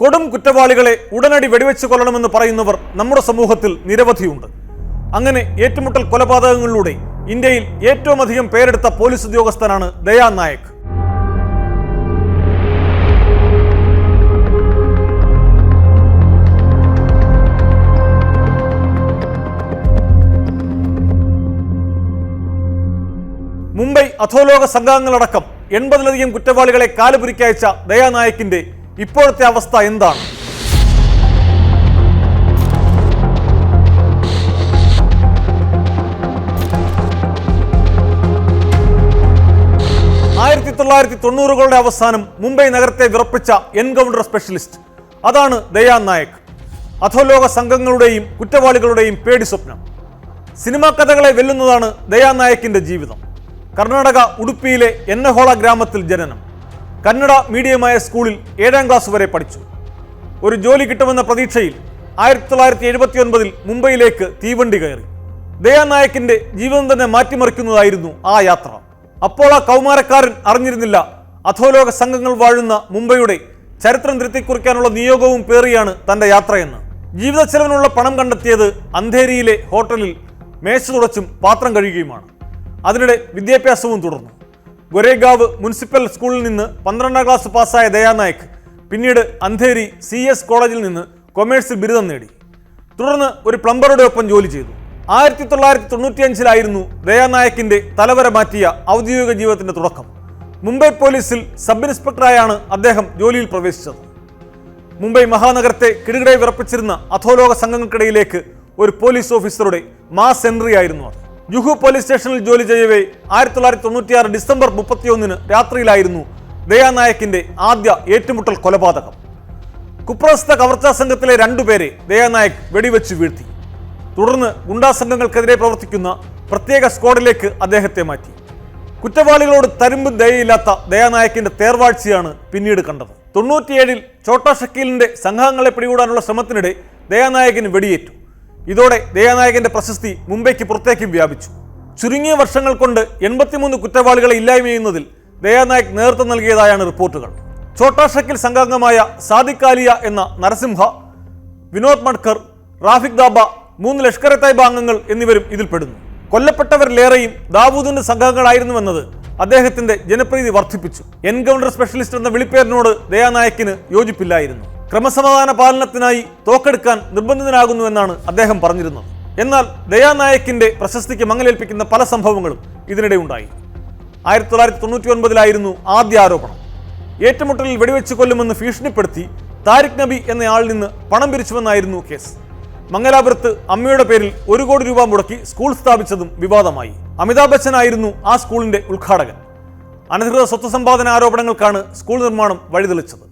കൊടും കുറ്റവാളികളെ ഉടനടി വെടിവെച്ച് കൊല്ലണമെന്ന് പറയുന്നവർ നമ്മുടെ സമൂഹത്തിൽ നിരവധിയുണ്ട്. അങ്ങനെ ഏറ്റുമുട്ടൽ കൊലപാതകങ്ങളിലൂടെ ഇന്ത്യയിൽ ഏറ്റവും അധികം പേരെടുത്ത പോലീസ് ഉദ്യോഗസ്ഥനാണ് ദയാ നായക്. മുംബൈ അധോലോക സംഘാംഗങ്ങളടക്കം എൺപതിലധികം കുറ്റവാളികളെ കാലുപുരിക്കയച്ച ദയാനായക്കിന്റെ ഇപ്പോഴത്തെ അവസ്ഥ എന്താണ്? ആയിരത്തി തൊള്ളായിരത്തി തൊണ്ണൂറുകളുടെ അവസാനം മുംബൈ നഗരത്തെ വിറപ്പിച്ച എൻകൗണ്ടർ സ്പെഷ്യലിസ്റ്റ്. അതാണ് ദയാ നായക്. അധോലോക സംഘങ്ങളുടെയും കുറ്റവാളികളുടെയും പേടി സ്വപ്നം. സിനിമാ കഥകളെ വെല്ലുന്നതാണ് ദയാ നായക്കിന്റെ ജീവിതം. കർണാടക ഉടുപ്പിയിലെ എന്നഹോള ഗ്രാമത്തിൽ ജനനം. കന്നഡ മീഡിയമായ സ്കൂളിൽ ഏഴാം ക്ലാസ് വരെ പഠിച്ചു. ഒരു ജോലി കിട്ടുമെന്ന പ്രതീക്ഷയിൽ ആയിരത്തി തൊള്ളായിരത്തി എഴുപത്തി ഒൻപതിൽ മുംബൈയിലേക്ക് തീവണ്ടി കയറി. ദയാനായക്കിന്റെ ജീവിതം തന്നെ മാറ്റിമറിക്കുന്നതായിരുന്നു ആ യാത്ര. അപ്പോൾ ആ കൗമാരക്കാരൻ അറിഞ്ഞിരുന്നില്ല അധോലോക സംഘങ്ങൾ വാഴുന്ന മുംബൈയുടെ ചരിത്രം തിരുത്തിക്കുറിക്കാനുള്ള നിയോഗവും പേറിയാണ് തന്റെ യാത്രയെന്ന്. ജീവിത ചെലവിനുള്ള പണം കണ്ടെത്തിയത് അന്ധേരിയിലെ ഹോട്ടലിൽ മേശ തുടച്ചും പാത്രം കഴുകുകയുമാണ് അതിനിടെ വിദ്യാഭ്യാസവും തുടർന്നു. ഗൊരേഗാവ് മുനിസിപ്പൽ സ്കൂളിൽ നിന്ന് പന്ത്രണ്ടാം ക്ലാസ് പാസ്സായ ദയാനായക് പിന്നീട് അന്ധേരി സി എസ് കോളേജിൽ നിന്ന് കൊമേഴ്സിൽ ബിരുദം നേടി. തുടർന്ന് ഒരു പ്ലംബറുടെ ഒപ്പം ജോലി ചെയ്തു. ആയിരത്തി തൊള്ളായിരത്തി തൊണ്ണൂറ്റിയഞ്ചിലായിരുന്നു ദയാനായക്കിന്റെ തലവര മാറ്റിയ ഔദ്യോഗിക ജീവിതത്തിന്റെ തുടക്കം. മുംബൈ പോലീസിൽ സബ് ഇൻസ്പെക്ടറായാണ് അദ്ദേഹം ജോലിയിൽ പ്രവേശിച്ചത്. മുംബൈ മഹാനഗരത്തെ കിടുകിടെ വിറപ്പിച്ചിരുന്ന അധോലോക സംഘങ്ങൾക്കിടയിലേക്ക് ഒരു പോലീസ് ഓഫീസറുടെ മാസ് എൻട്രി ആയിരുന്നു അത്. ജുഹു പോലീസ് സ്റ്റേഷനിൽ ജോലി ചെയ്യവേ ആയിരത്തി തൊള്ളായിരത്തി തൊണ്ണൂറ്റിയാറ് ഡിസംബർ മുപ്പത്തിയൊന്നിന് രാത്രിയിലായിരുന്നു ദയാനായക്കിന്റെ ആദ്യ ഏറ്റുമുട്ടൽ കൊലപാതകം. കുപ്രസ്ഥ കവർച്ചാ സംഘത്തിലെ രണ്ടുപേരെ ദയാനായക് വെടിവെച്ച് വീഴ്ത്തി. തുടർന്ന് ഗുണ്ടാ സംഘങ്ങൾക്കെതിരെ പ്രവർത്തിക്കുന്ന പ്രത്യേക സ്ക്വാഡിലേക്ക് അദ്ദേഹത്തെ മാറ്റി. കുറ്റവാളികളോട് തരുമ്പ് ദയയില്ലാത്ത ദയാനായക്കിന്റെ തേർവാഴ്ചയാണ് പിന്നീട് കണ്ടത്. തൊണ്ണൂറ്റിയേഴിൽ ഛോട്ടാ ഷക്കീലിന്റെ സംഘങ്ങളെ പിടികൂടാനുള്ള ശ്രമത്തിനിടെ ദയാനായകന് വെടിയേറ്റു. ഇതോടെ ദയാനായകന്റെ പ്രശസ്തി മുംബൈക്ക് പുറത്തേക്കും വ്യാപിച്ചു. ചുരുങ്ങിയ വർഷങ്ങൾ കൊണ്ട് എൺപത്തിമൂന്ന് കുറ്റവാളികളെ ഇല്ലായ്മ ചെയ്യുന്നതിൽ ദയാനായക് നേതൃത്വം നൽകിയതായാണ് റിപ്പോർട്ടുകൾ. ഛോട്ടാ ഷക്കിൽ സംഘാംഗമായ സാദിഖ് ആലിയ എന്ന നരസിംഹ വിനോദ് മഡ്കർ റാഫിക് ദാബ മൂന്ന് ലഷ്കർ എ തൈബ അംഗങ്ങൾ എന്നിവരും ഇതിൽപ്പെടുന്നു കൊല്ലപ്പെട്ടവരിലേറെയും ദാവൂദിന്റെ സംഘങ്ങളായിരുന്നുവെന്നത് അദ്ദേഹത്തിന്റെ ജനപ്രീതി വർദ്ധിപ്പിച്ചു. എൻകൗണ്ടർ സ്പെഷ്യലിസ്റ്റ് എന്ന വിളിപ്പേരിനോട് ദയാനായക്കിന് യോജിപ്പില്ലായിരുന്നു. ക്രമസമാധാന പാലനത്തിനായി തോക്കെടുക്കാൻ നിർബന്ധിതനാകുന്നുവെന്നാണ് അദ്ദേഹം പറഞ്ഞിരുന്നത്. എന്നാൽ ദയാനായക്കിന്റെ പ്രശസ്തിക്ക് മങ്ങലേൽപ്പിക്കുന്ന പല സംഭവങ്ങളും ഇതിനിടെ ഉണ്ടായി. ആയിരത്തി തൊള്ളായിരത്തി തൊണ്ണൂറ്റി ഒൻപതിലായിരുന്നു ആദ്യ ആരോപണം. ഏറ്റുമുട്ടലിൽ വെടിവെച്ച് കൊല്ലുമെന്ന് ഭീഷണിപ്പെടുത്തി താരിഖ് നബി എന്നയാളിൽ നിന്ന് പണം പിരിച്ചുവെന്നായിരുന്നു കേസ്. മംഗലാപുരത്ത് അമ്മയുടെ പേരിൽ ഒരു കോടി രൂപ മുടക്കി സ്കൂൾ സ്ഥാപിച്ചതും വിവാദമായി. അമിതാഭ് ബച്ചൻ ആയിരുന്നു ആ സ്കൂളിന്റെ ഉദ്ഘാടകൻ. അനധികൃത സ്വത്ത് സമ്പാദന ആരോപണങ്ങൾക്കാണ് സ്കൂൾ നിർമ്മാണം വഴിതെളിച്ചത്.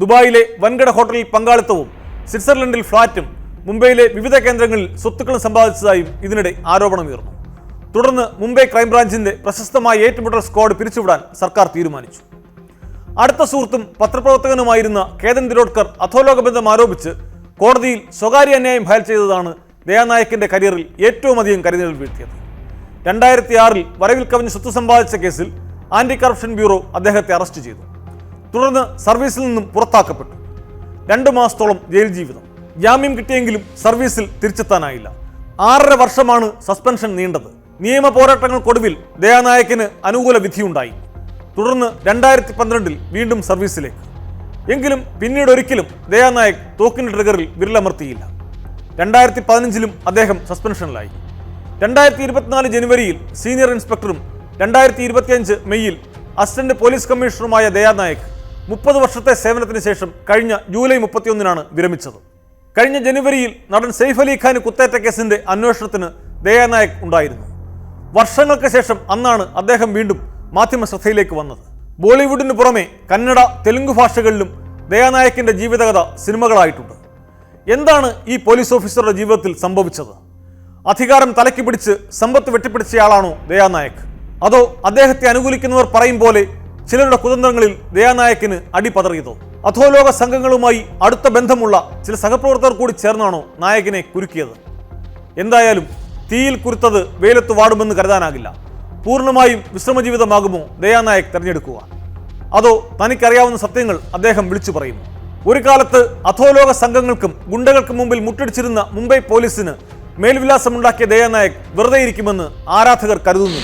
ദുബായിലെ വൻകിട ഹോട്ടലിൽ പങ്കാളിത്തവും സ്വിറ്റ്സർലൻഡിൽ ഫ്ളാറ്റും മുംബൈയിലെ വിവിധ കേന്ദ്രങ്ങളിൽ സ്വത്തുക്കളും സമ്പാദിച്ചതായും ഇതിനിടെ ആരോപണമുയർന്നു. തുടർന്ന് മുംബൈ ക്രൈംബ്രാഞ്ചിന്റെ പ്രശസ്തമായ ഏറ്റുമുട്ടൽ സ്ക്വാഡ് പിരിച്ചുവിടാൻ സർക്കാർ തീരുമാനിച്ചു. അടുത്ത സുഹൃത്തും പത്രപ്രവർത്തകനുമായിരുന്ന കേതൻ തിരോഡ്കർ അധോലോക ബന്ധം ആരോപിച്ച് കോടതിയിൽ സ്വകാര്യ അന്യായം ഫയൽ ചെയ്തതാണ് ദയാനായക്കിന്റെ കരിയറിൽ ഏറ്റവും അധികം കരുതലിൽ വീഴ്ത്തിയത്. രണ്ടായിരത്തി ആറിൽ വരവിൽ കവിഞ്ഞ് സ്വത്ത് സമ്പാദിച്ച കേസിൽ ആന്റി കറപ്ഷൻ ബ്യൂറോ അദ്ദേഹത്തെ അറസ്റ്റ് ചെയ്തു. തുടർന്ന് സർവീസിൽ നിന്നും പുറത്താക്കപ്പെട്ടു. രണ്ടു മാസത്തോളം ജയിൽ ജീവിതം. ജാമ്യം കിട്ടിയെങ്കിലും സർവീസിൽ തിരിച്ചെത്താനായില്ല. ആറര വർഷമാണ് സസ്പെൻഷൻ നീണ്ടത്. നിയമ പോരാട്ടങ്ങൾക്കൊടുവിൽ ദയാനായക്കിന് അനുകൂല വിധിയുണ്ടായി. തുടർന്ന് രണ്ടായിരത്തി പന്ത്രണ്ടിൽ വീണ്ടും സർവീസിലേക്ക്. എങ്കിലും പിന്നീട് ഒരിക്കലും ദയാനായക് തോക്കിന്റെ ട്രിഗറിൽ വിരലമർത്തിയില്ല. രണ്ടായിരത്തി പതിനഞ്ചിലും അദ്ദേഹം സസ്പെൻഷനിലായി. രണ്ടായിരത്തി ഇരുപത്തിനാല് ജനുവരിയിൽ സീനിയർ ഇൻസ്പെക്ടറും രണ്ടായിരത്തി ഇരുപത്തിയഞ്ച് മെയ്യിൽ അസിസ്റ്റന്റ് പോലീസ് കമ്മീഷണറുമായ ദയാനായക് മുപ്പത് വർഷത്തെ സേവനത്തിന് ശേഷം കഴിഞ്ഞ ജൂലൈ മുപ്പത്തിയൊന്നിനാണ് വിരമിച്ചത്. കഴിഞ്ഞ ജനുവരിയിൽ നടൻ സെയ്ഫ് അലി ഖാൻ കുത്തേറ്റ കേസിന്റെ അന്വേഷണത്തിന് ദയാനായക് ഉണ്ടായിരുന്നു. വർഷങ്ങൾക്ക് ശേഷം അന്നാണ് അദ്ദേഹം വീണ്ടും മാധ്യമ ശ്രദ്ധയിലേക്ക് വന്നത്. ബോളിവുഡിന് പുറമെ കന്നഡ തെലുങ്ക് ഭാഷകളിലും ദയാനായക്കിന്റെ ജീവിതകഥ സിനിമകളായിട്ടുണ്ട്. എന്താണ് ഈ പോലീസ് ഓഫീസറുടെ ജീവിതത്തിൽ സംഭവിച്ചത്? അധികാരം തലയ്ക്ക് പിടിച്ച് സമ്പത്ത് വെട്ടിപ്പിടിച്ചയാളാണോ ദയാനായക് അതോ അദ്ദേഹത്തെ അനുകൂലിക്കുന്നവർ പറയും പോലെ ചിലരുടെ കുതന്ത്രങ്ങളിൽ ദയാനായക്കിന് അടിപതറിയതോ. അധോലോക സംഘങ്ങളുമായി അടുത്ത ബന്ധമുള്ള ചില സഹപ്രവർത്തകർ കൂടി ചേർന്നാണോ നായകനെ കുരുക്കിയത്. എന്തായാലും തീയിൽ കുരുത്തത് വെയിലത്ത് വാടുമെന്ന് കരുതാനാകില്ല. പൂർണമായും വിശ്രമജീവിതമാകുമോ ദയാനായക് തിരഞ്ഞെടുക്കുക. അതോ തനിക്കറിയാവുന്ന സത്യങ്ങൾ അദ്ദേഹം വിളിച്ചു പറയും ഒരു കാലത്ത് അധോലോക സംഘങ്ങൾക്കും ഗുണ്ടകൾക്കും മുമ്പിൽ മുട്ടടിച്ചിരുന്ന മുംബൈ പോലീസിന് മേൽവിലാസമുണ്ടാക്കിയ ദയാനായക് വെറുതെ ഇരിക്കുമെന്ന് ആരാധകർ കരുതുന്നു